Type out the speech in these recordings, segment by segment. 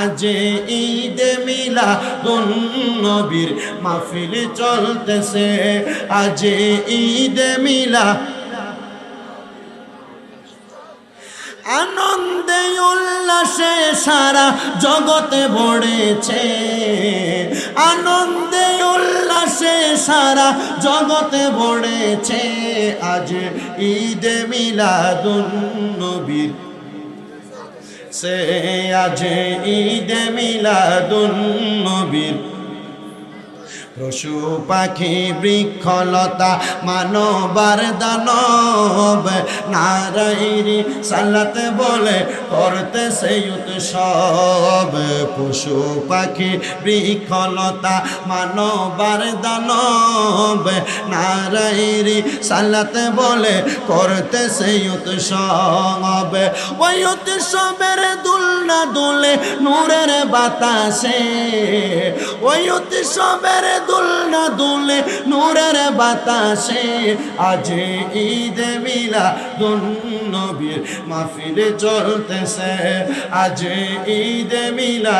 আজ ঈদে মিলা নবীর মাহফিল চলতেছে। আজ ঈদে মিলা আনন্দে উল্লাসে সারা জগতে ভরেছে। আনন্দে উল্লাসে সারা জগতে ভরেছে। আজ ঈদে মিলাদুন নবীর সে আজ ঈদে মিলাদুন নবীর পশু পাখি বৃক্ষলতা মানবার দানব। নারায়ণী সালাতে বলে করতে সেই উৎসব। পশু পাখি বৃক্ষলতা মানবার দানব। নারায়ণী সালাতে বলে করতে সেই উৎসব। ওই উৎসবের দুলনা দুলে নূরের বাতাসে। ওই উৎসবের দুলনা দুলে নূরের বাতাসে। আজ ঈদ মিলা নবীর মাহফিল চলতেছে। আজ ঈদ মিলা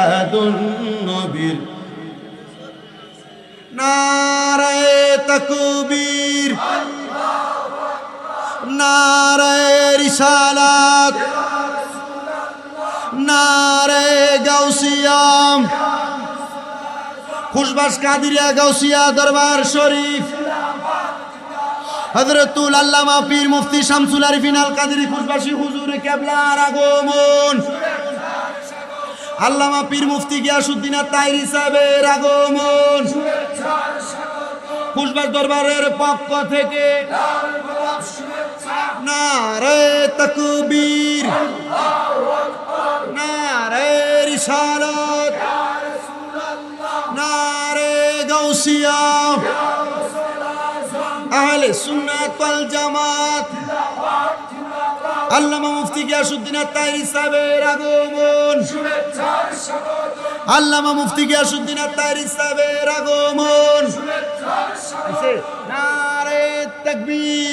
নবীর। নারায় তকবীর। নারায় রিসালাত। নারায় গাউসিয়াম। খুশবাস কাদিরিয়া গাউসিয়া দরবার শরীফ। হজরতুল আল্লামা পীর মুফতি শামসুল আরিফিন আল কাদিরি খুশবাসী হুজুরে কেবলার আগমন। আল্লামা পীর মুফতি গিয়াসুদ্দিন তাইরি সাহেবের আগমন। খুশবাস দরবারের পক্ষ থেকে নারে তকবীর। গৌসিয়া আহলে সুন্নাত ওয়াল জামাত। আল্লামা মুফতি গিয়াসউদ্দিন আত-তাইরি সাহেবের আগমন। আল্লামা মুফতি গিয়াসউদ্দিন আত-তাইরি সাহেবের আগমন। নারে তাকবীর।